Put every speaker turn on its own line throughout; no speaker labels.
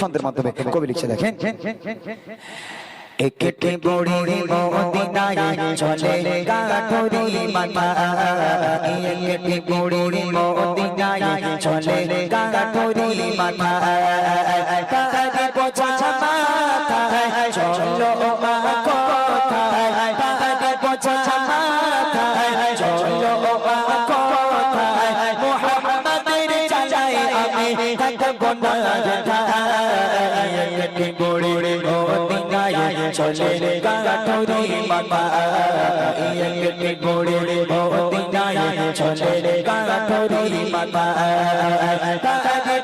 ছন্দের মাধ্যমে কবি লিখছে দেখেন। একটি বড়ি মদিনায় চলে গাঠরি মাথা একটি বড়ি মদিনায় চলে গাঠরি মাথা বোঝা মাথায় চলো মা বোঝা চলো মোহাম্মদের চাচাই আমি থাকব না গাঠরি মাথা একটি বড়ি মদিনায় চলে গাঠরি মাথা কাজে বোঝা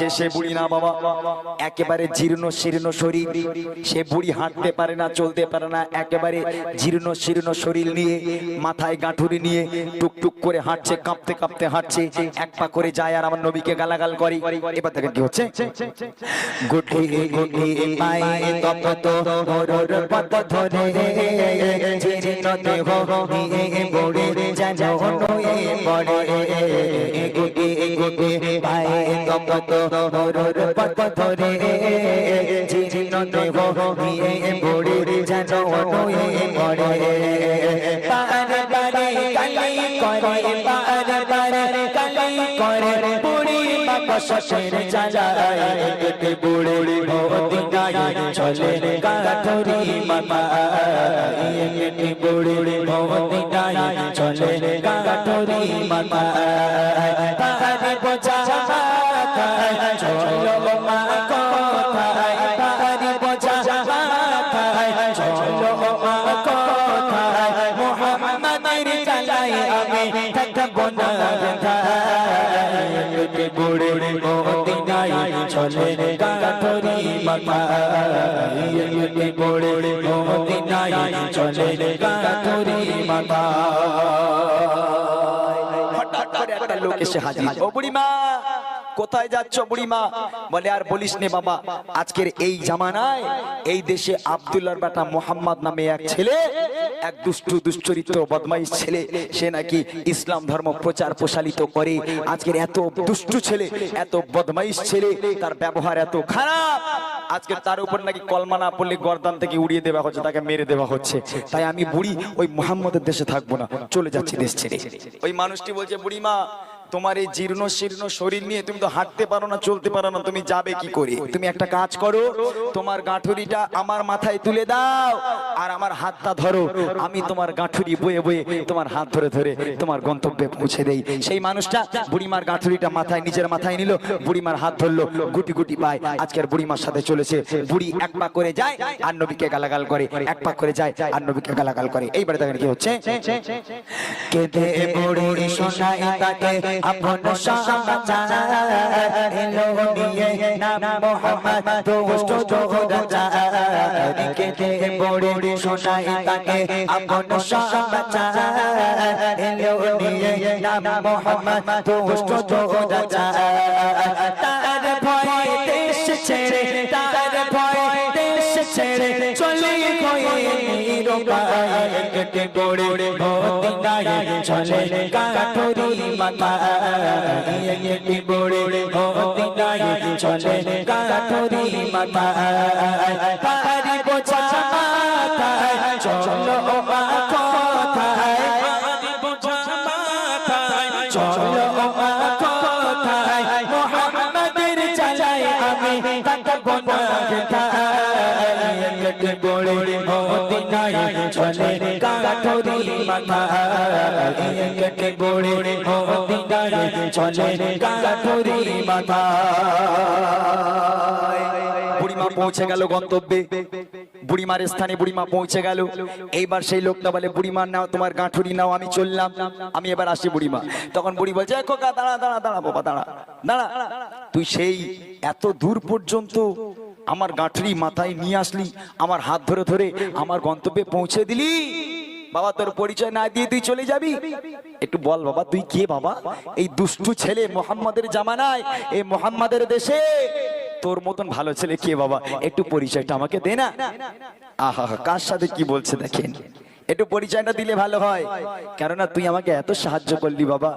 যে সে বুড়ি না বাবা, একেবারে জীর্ণ শীর্ণ শরীর সে বুড়ি হাঁটতে পারে না, চলতে পারে না, একেবারে জীর্ণ শীর্ণ শরীর নিয়ে, মাথায় গাঁঠুরি নিয়ে টুকটুক করে হাঁটছে, কাঁপতে কাঁপতে হাঁটছে, এক পা করে যায় আর আমার নবীকে গালাগাল করে। এবার দেখেন কি হচ্ছে? গুটি গুটি পায়ে তপত মোরর পথ ধরে জীর্ণ দেহ নিয়ে বুড়ি যেন নয়ে পড়ে। গুটি গুটি পায়ে তপত মোরর পথ ধরে জীর্ণ দেহ যেন নয়ে পড়ে পারে পারে কালি করে পারে পারে কালি করে বুড়ি বাবা শ্বশুর জালায় একটি বুড়ি ভোতি গায়ে চলে কাঠরি মামা একটি বুড়ি ভোতি গায়ে চলে কাঠরি মামা আমি থাকব না বুড়ি নাই চলে কাঠরি মাথা। একটি বুড়ি নাই চলে কাঠরি মাথা। হঠাৎ করে একটা লোক এসে হাজির ও বুড়িমা কোথায় যাচ্ছ বুড়িমা? বলে, আর বলিস নে বাবা, আজকের এই জামানায় এই দেশে আব্দুল্লাহর বেটা মোহাম্মদ নামে এক ছেলে, এক দুষ্টু, দুশ্চরিত্র, বদমাইশ ছেলে, সে নাকি ইসলাম ধর্ম প্রচার প্রসারিত করে। আজকের এত দুষ্টু ছেলে, এত বদমাইশ ছেলে, তার ব্যবহার এত খারাপ। আজকে তার উপর নাকি কলমা না পড়লে গর্দান থেকে উড়িয়ে দেওয়া হচ্ছে, তাকে মেরে দেওয়া হচ্ছে। তাই আমি বুড়ি ওই মোহাম্মদের দেশে থাকব না, চলে যাচ্ছি দেশ ছেড়ে। ওই মানুষটি বলছে, বুড়িমা তোমার এই জীর্ণ শীর্ণ শরীর নিয়ে তুমি তো হাঁটতে পারো না, চলতে পারো না, তুমি যাবে কি করে? তুমি একটা কাজ করো, তোমার গাঁঠুরিটা আমার মাথায় তুলে দাও আর আমার হাতটা ধরো। আমি তোমার গাঁঠুরি বয়ে বয়ে তোমার হাত ধরে ধরে তোমার গন্তব্যে পৌঁছে দেই। সেই মানুষটা বুড়িমার গাঁঠুরিটা মাথায়, নিজের মাথায় নিল, বুড়িমার হাত ধরলো, গুটি গুটি পায়। আজকের বুড়িমার সাথে চলেছে। বুড়ি এক পা করে যায় আর নবীকে গালাগাল করে। এক পা করে যায় আর নবীকে গালাগাল করে। এইবারে দেখেন কি হচ্ছে? কেঁদে বুড়ি শোনায় তাকে আপন এলো নিয়ে নাম মোহাম্মদ, দুষ্ট জোহরাজার কেঁদে বুড়ি শোনায় তাকে, আপন এলো নিয়ে নাম মোহাম্মদ, দুষ্ট জোহরাজার তার ভয় দেশ ছেড়ে তার কেটে গড়ে ভক্তি চলে কাঠরি মাথা কেটে গড়ে ভক্তি চলে কাঠরি মাথা পাহাড়ি বোঝা মাথায় চলো আমি থাকব না কেটে গড়ে মদিনায় চলে কাঠরি মাথা কেটে গড়ে মদিনায় চলে কাঠরি মাথা বুড়িমা পৌঁছে গেল গন্তব্যে। বুড়িমার স্থানে বুড়িমা পৌঁছে গেল। এইবার সেই লোকটা বলে বুড়িমার নাও তোমার গাঁঠুরি নাও, আমি চললাম। আমি এবার আসি বুড়িমা। তখন বুড়ি বলছে দাঁড়া দাঁড়া দাঁড়া, বাবা, দাঁড়া দাঁড়া। তুই সেই এত দূর পর্যন্ত
আমার গাঁঠরি মাথায় নিয়ে আসলি, আমার হাত ধরে ধরে আমার গন্তব্যে পৌঁছে দিলি। বাবা, তোর পরিচয় না দিয়ে তুই চলে যাবি? একটু বল বাবা, তুই কে বাবা? এই দুষ্টু ছেলে মোহাম্মদের জামানায়, এই মোহাম্মদের দেশে। তোর মতন ভালো ছেলে কে বাবা? একটু পরিচয়টা আমাকে দে না। আহা, কার সাথে কি বলছে দেখেন। একটু পরিচয়টা দিলে ভালো হয়। কেননা তুই আমাকে এত সাহায্য করলি বাবা।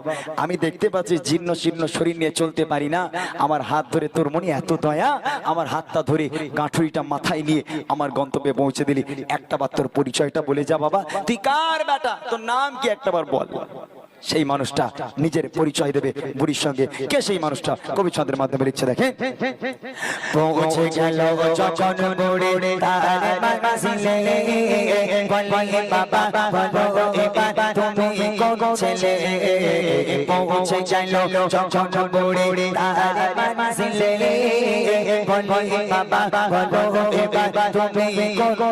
আমি দেখতে পাচ্ছি জীর্ণ শীর্ণ শরীর নিয়ে চলতে পারি না। আমার হাত ধরে তোর মনে এত দয়া, আমার হাতটা ধরে গাঁঠুরিটা মাথায় নিয়ে আমার গন্তব্যে পৌঁছে দিলি। একটা বার তোর পরিচয়টা বলে যা বাবা। তুই কার বেটা? তোর নাম কি? একটা বার বল। সেই মানুষটা নিজের পরিচয় দেবে বুড়ির সঙ্গে। কে সেই মানুষটা? কবি ছন্দের মাধ্যমে লিখছে দেখে
পৌঁছে গেল যখন বুড়ি তার মাঝিলে বলে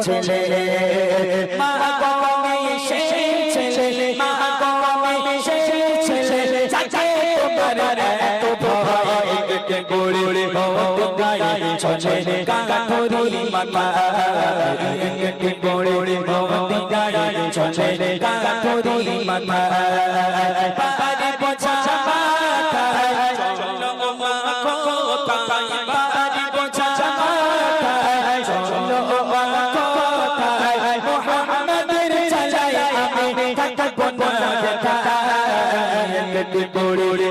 ছেলে? মা ছেলে। মা কে গড়ে গায়ে চলে কাঠুরি মামা কে গড়ে গায়ে চলে কাঠুরি মামা পারে বোঝা মাথা চলো মা কোথায় পারে বোঝা মাথা চলো মা কোথায় মোহাম্মদের চালাই আমি থাকব না। কে গড়ে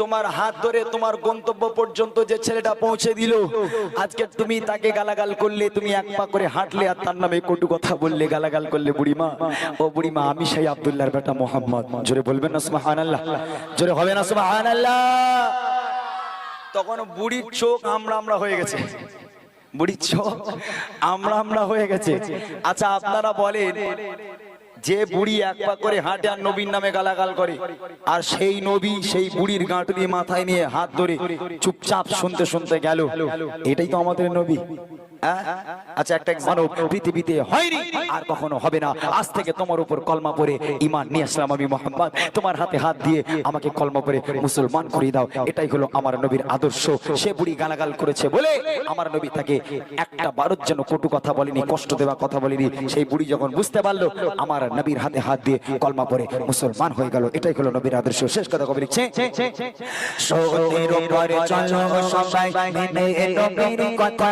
তোমার হাত ধরে তোমার গন্তব্য পর্যন্ত যে ছেলেটা পৌঁছে দিল, আজকে তুমি তাকে গালাগাল করলে, তুমি এক পা করে হাঁটলে আর তার নামে কটু কথা বললে, গালাগাল করলে বুড়িমা। ও বুড়িমা, আমি সেই আব্দুল্লাহর বেটা মোহাম্মদ। জোরে বলবেন না সুবহান আল্লাহ জোরে হবে না সুবহান আল্লাহ তখন বুড়ির চোখ আমরা আমরা হয়ে গেছে। বুড়ির চোখ আমরা আমরা হয়ে গেছে। আচ্ছা আপনারা বলেন যে বুড়ি এক পা করে হাঁটে আর নবীর নামে গালাগাল করে আর সেই নবী সেই বুড়ির গাঁটুরি মাথায় নিয়ে হাত ধরে চুপচাপ শুনতে শুনতে গেল এটাই তো আমাদের নবী? আচ্ছা একটা মানব পৃথিবীতে হয়নি আর কখনো হবে না। আজ থেকে তোমার উপর কলমা পরে ইমান নিয়ে আসলাম আমি মোহাম্মদ। তোমার হাতে হাত দিয়ে আমাকে কলমা পরে মুসলমান করিয়ে দাও। এটাই হলো আমার নবীর আদর্শ। সে বুড়ি গালাগাল করেছে বলে আমার নবী তাকে একটা বারোর জন্য কটু কথা বলেনি, কষ্ট দেওয়া কথা বলেনি। সেই বুড়ি যখন বুঝতে পারল, আমার নবীর হাতে হাত দিয়ে কলমা পরে মুসলমান হয়ে গেল। এটাই হলো নবীর আদর্শ। শেষ কথা কবি লিখছে
সবাই কথা।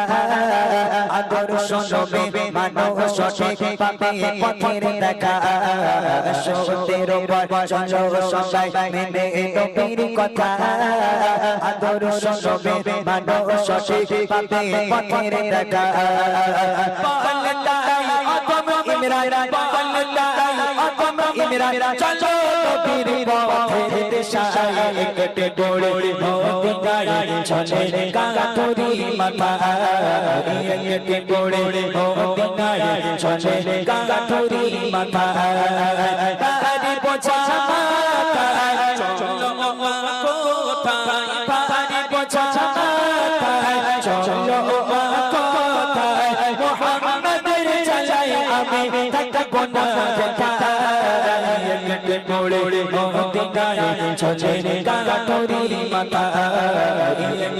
আদর্শ নবী মানো সঠিক পাবে পথের দেখা। সত্যের উপর চলো সবাই মেনে নবীর কথা। আদর্শ নবী মানব সঠিক পাবে পথের দেখা। পাল্লাই আদম ইমরান পাল্লাই আদম ইমরান চলো নবীর পথের দিশায় কেটে গড়ে মদিনায় চলে কাঠুরি মাথা কেটে গড়ে মদিনায় চলে কাঠুরি মাথা পাহাড়ি বোঝা চলো কোথায় পাহাড়ি বোঝা মাথা চলো মা কোথায় মোহাম্মদের চালাই আমি থাকব না কেটে গড়ে মদিনায় চলে কাঠুরি মাথা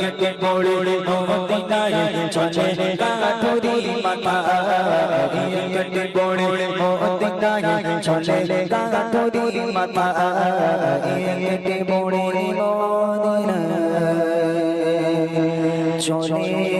কেটে গড়ে মদিনায় চলে কাঠুরি মাথা কেটে গড়ে মদিনায় চলে কাঠুরি মাথা কেটে গড়ে মদিনায় চলে